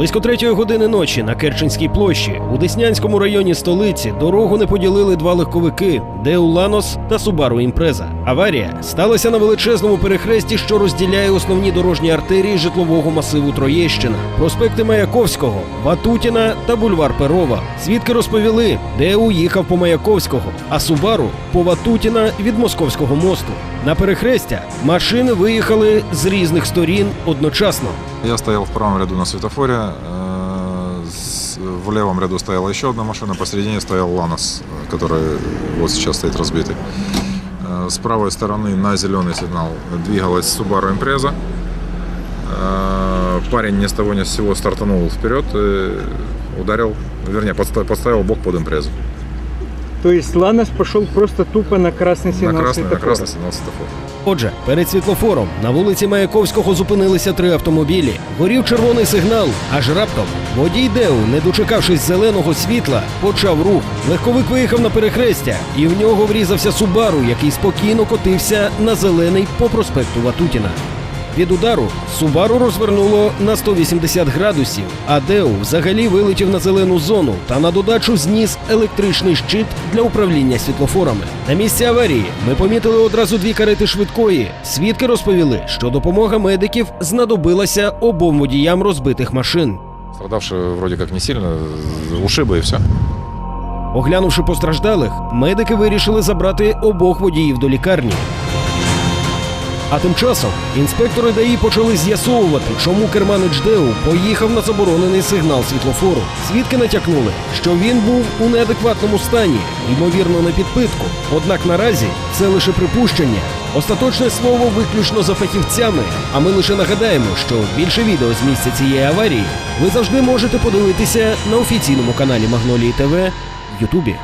Близько третьої години ночі на Керченській площі у Деснянському районі столиці дорогу не поділили два легковики Деуланос та Субару Імпреза. Аварія сталася на величезному перехресті, що розділяє основні дорожні артерії житлового масиву Троєщина, проспекти Маяковського, Ватутіна та бульвар Перова. Свідки розповіли, Деу їхав по Маяковського, а Субару по Ватутіна від Московського мосту. На перехрестя машини виїхали з різних сторін одночасно. Я стоял в правом ряду на светофоре, э, с- в левом ряду стояла еще одна машина, посередине стоял Ланос, э, который вот сейчас стоит разбитый. Э, С правой стороны на зеленый сигнал двигалась Subaru Impreza. Э, Парень ни с того ни с сего стартанул вперед и ударил, вернее, подста- подставил бок под импрезу. То есть Ланос пошел просто тупо на красный сигнал На красный, на светофора. красный сигнал светофора. Отже, перед світлофором на вулиці Маяковського зупинилися три автомобілі. Горів червоний сигнал, аж раптом водій Деу, не дочекавшись зеленого світла, почав рух. Легковик виїхав на перехрестя, і в нього врізався Субару, який спокійно котився на зелений по проспекту Ватутіна. Від удару Субару розвернуло на 180 градусів, а Деу взагалі вилетів на зелену зону та на додачу зніс електричний щит для управління світлофорами. На місці аварії ми помітили одразу дві карети швидкої. Свідки розповіли, що допомога медиків знадобилася обом водіям розбитих машин. Страдавший вроде как не сильно, ушибы и все. Оглянувши постраждалих, медики вирішили забрати обох водіїв до лікарні. А тим часом інспектори ДАІ почали з'ясовувати, чому керманич Деу поїхав на заборонений сигнал світлофору. Свідки натякнули, що він був у неадекватному стані, ймовірно, на підпитку. Однак наразі це лише припущення. Остаточне слово виключно за фахівцями. А ми лише нагадаємо, що більше відео з місця цієї аварії ви завжди можете подивитися на офіційному каналі Магнолії ТВ в Ютубі.